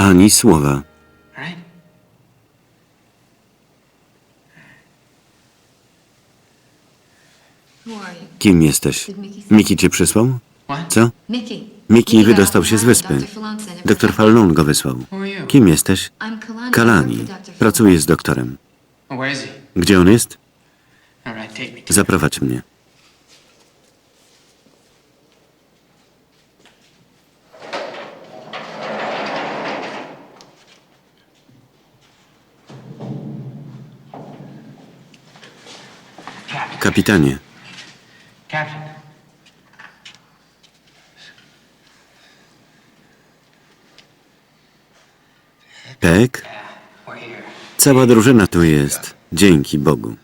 Ani słowa. Kim jesteś? Miki cię przysłał? Co? Miki wydostał się z wyspy. Doktor Fallon go wysłał. Kim jesteś? Kalani. Pracuję z doktorem. Gdzie on jest? Zaprowadź mnie. Kapitanie, here. Cała drużyna tu jest. Dzięki Bogu.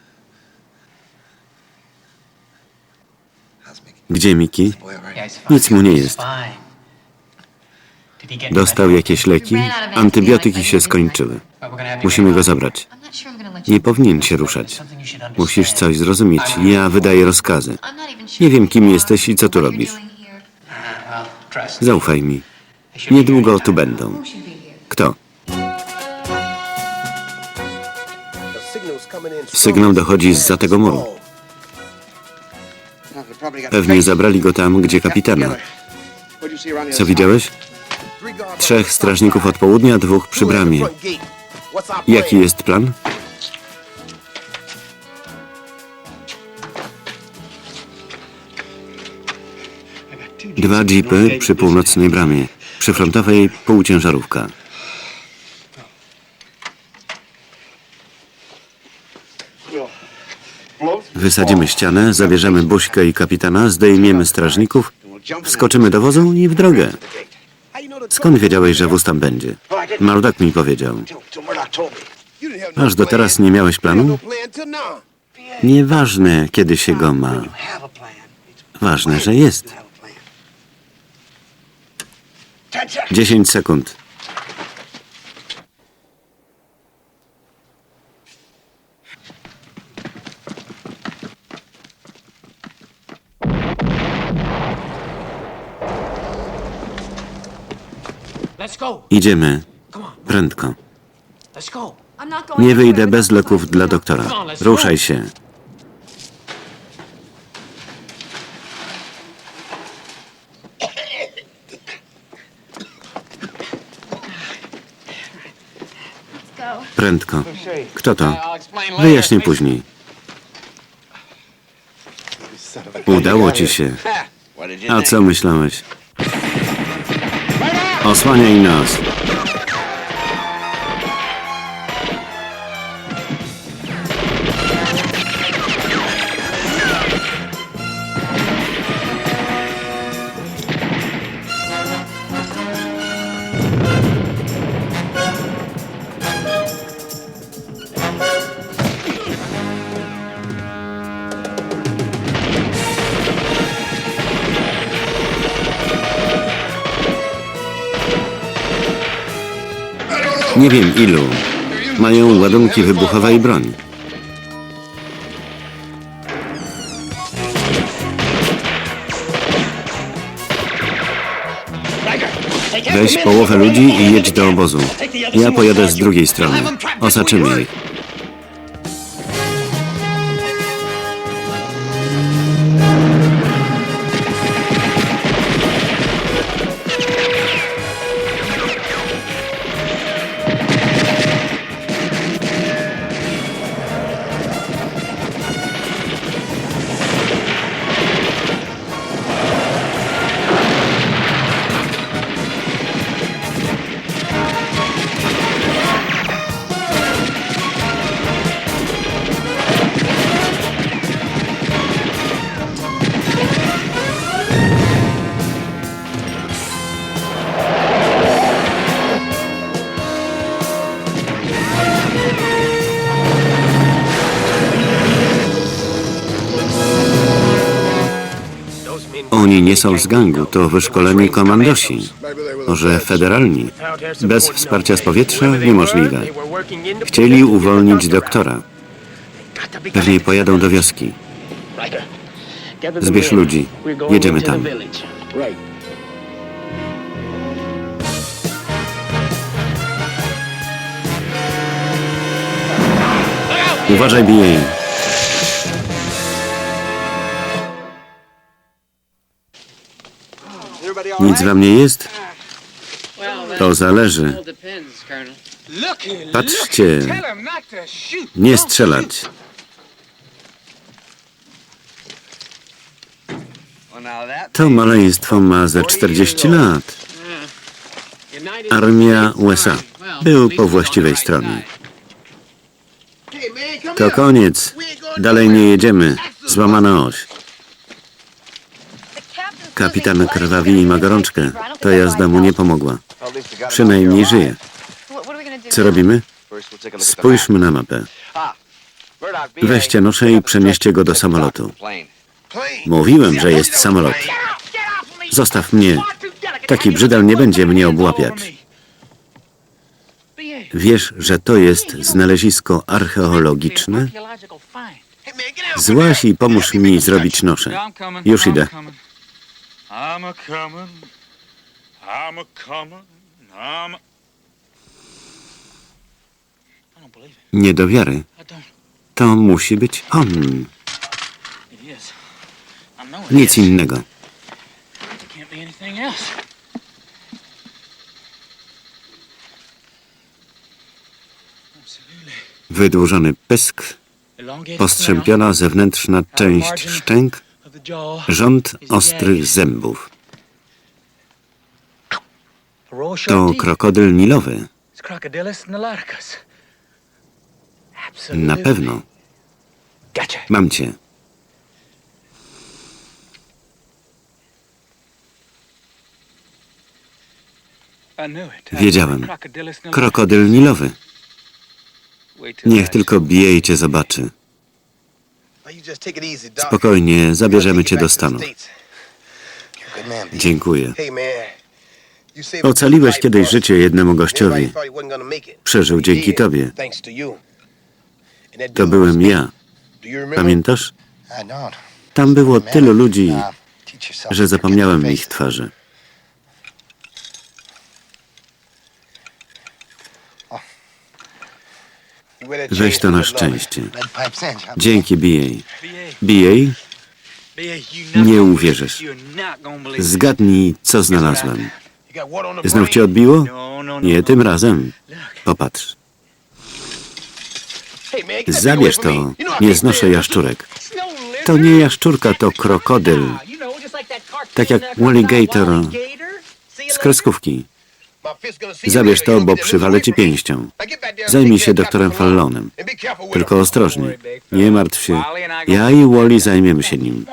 Gdzie Miki? Nic mu nie jest. Dostał jakieś leki? Antybiotyki się skończyły. Musimy go zabrać. Nie powinien się ruszać. Musisz coś zrozumieć. Ja wydaję rozkazy. Nie wiem, kim jesteś i co tu robisz. Zaufaj mi. Niedługo tu będą. Kto? Sygnał dochodzi zza tego muru. Pewnie zabrali go tam, gdzie kapitana. Co widziałeś? Trzech strażników od południa, dwóch przy bramie. Jaki jest plan? Dwa jeepy przy północnej bramie. Przy frontowej półciężarówka. Wysadzimy ścianę, zabierzemy Buźkę i kapitana, zdejmiemy strażników, wskoczymy do wozu i w drogę. Skąd wiedziałeś, że wóz tam będzie? Mardak mi powiedział. Aż do teraz nie miałeś planu? Nieważne, kiedy się go ma. Ważne, że jest. 10 sekund. Idziemy. Prędko. Nie wyjdę bez leków dla doktora. Ruszaj się. Go. Prędko. Kto to? Wyjaśnię później. Udało ci się. A co myślałeś? Osłaniaj nas. Nie wiem ilu. Mają ładunki wybuchowe i broń. Weź połowę ludzi i jedź do obozu. Ja pojadę z drugiej strony. Osaczymy ich. Oni nie są z gangu, to wyszkoleni komandosi. Może federalni. Bez wsparcia z powietrza niemożliwe. Chcieli uwolnić doktora. Pewnie pojadą do wioski. Zbierz ludzi. Jedziemy tam. Uważaj, bijej. Nic wam nie jest? To zależy. Patrzcie, nie strzelać. To maleństwo ma ze 40 lat. Armia USA. Był po właściwej stronie. To koniec. Dalej nie jedziemy. Złamana oś. Kapitan krwawi ma gorączkę. Ta jazda mu nie pomogła. Przynajmniej żyje. Co robimy? Spójrzmy na mapę. Weźcie noszę i przenieście go do samolotu. Mówiłem, że jest samolot. Zostaw mnie. Taki brzydal nie będzie mnie obłapiać. Wiesz, że to jest znalezisko archeologiczne? Złaź i pomóż mi zrobić noszę. Już idę. I'm a coming. I'm a coming. I'm a... I don't believe it. Nie do wiary. I don't. To musi być on. It is. I know it Nic is. innego. It can't be anything else. Absolutely. Wydłużony pysk, postrzępiona zewnętrzna część szczęk, rząd ostrych zębów. To krokodyl nilowy. Na pewno. Mam cię. Wiedziałem. Krokodyl nilowy. Niech tylko cię zobaczy. Spokojnie, zabierzemy cię do Stanów. Dziękuję. Ocaliłeś kiedyś życie jednemu gościowi. Przeżył dzięki tobie. To byłem ja. Pamiętasz? Tam było tylu ludzi, że zapomniałem ich twarzy. Weź to na szczęście. Dzięki BA. BA, Nie uwierzysz. zgadnij, co znalazłem. Znów cię odbiło? Nie tym razem. Popatrz. Zabierz to. Nie znoszę jaszczurek. To nie jaszczurka, to krokodyl. Tak jak Walligator z kreskówki. Zabierz to, bo przywalę ci pięścią. Zajmij się doktorem Fallonem. Tylko ostrożnie. Nie martw się. Ja i Wally zajmiemy się nim.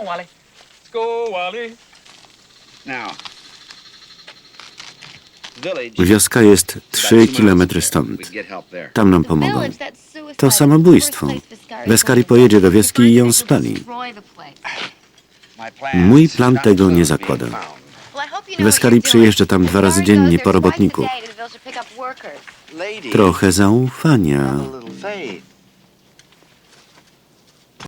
Wioska jest 3 kilometry stąd. Tam nam pomogą. To samobójstwo. Weskari pojedzie do wioski i ją spali. Mój plan tego nie zakłada. Weskari przyjeżdża tam dwa razy dziennie po robotników. Trochę zaufania.